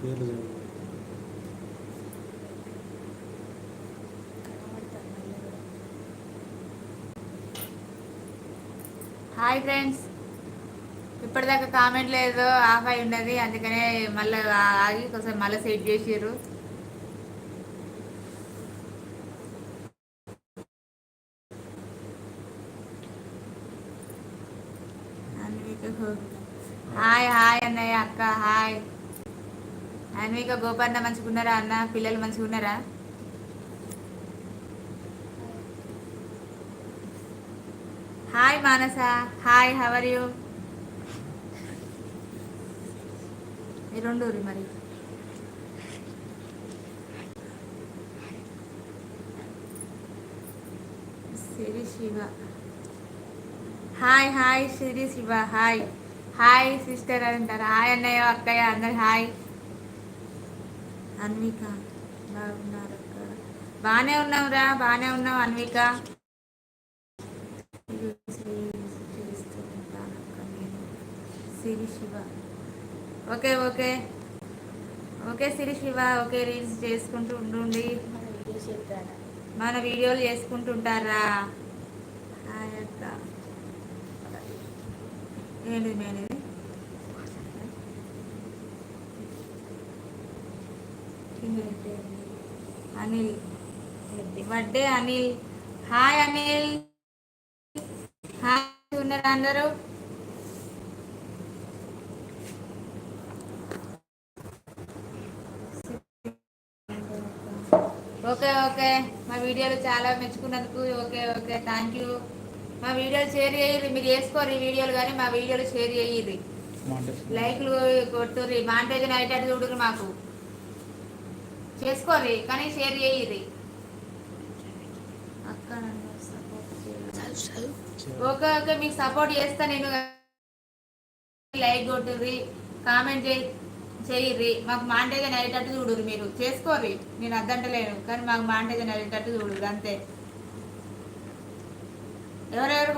పేర్లు చదువు. Hi friends ఇప్పటిదాకా కామెంట్ లేదు ఆఫ్ అయి ఉన్నది అందుకనే మళ్ళీ ఆగి కొంచెం మళ్ళీ సెట్ చేసిర్రు. హాయ్ హాయ్ అన్నయ్య అక్క హాయ్. అన్విక గోపన్న మంచిగున్నారా అన్న? పిల్లలు మంచిగున్నారా hi Manasa hi how are you ఈ రెండు మరి. Siri Shiva. Hi hi Siri Shiva hi. Hi sister అంటారు. హాయ్ అన్నయ్య అక్కయ్య అందరు హాయ్. అన్విక బాగున్నారు అక్క. బాగానే ఉన్నావురా బాగానే ఉన్నావు Anvika. Siri Shiva. Okay okay. Okay Siri Shiva okay reels చేసుకుంటూ ఉండండి. మన వీడియోలు చేసుకుంటుంటారా? అక్క. ఏంటిది మేనేది Anil. Birthday Anil. Hi Anil. Hi ఉన్నారు అందరూ? Okay okay. మా వీడియోలు చాలా మెచ్చుకున్నందుకు ఓకే ఓకే. థ్యాంక్ యూ మా వీడియోలు షేర్ చేయరు మీరు వేసుకోరు ఈ వీడియోలు కానీ మా వీడియోలు షేర్ మాంటెస్ లైక్లు కొట్టుర్రి. మాంటేజన్ అయ్యేటట్టు చూడుర్రి మాకు. చేసుకోర్రి కానీ షేర్ చేయాలి. Okay okay. మీకు సపోర్ట్ చేస్తా నేను లైక్ కొట్టుర్రి. కామెంట్ చేయి. చేయర్రి మాకు మాంటేజన్ అయ్యేటట్టు చూడురు మీరు. చేసుకోర్రి. నేను అద్దంటలేను. కానీ మాకు మాంటేజన్ అయ్యేటట్టు చూడుర్రి. అంతే. ఎవరెవరు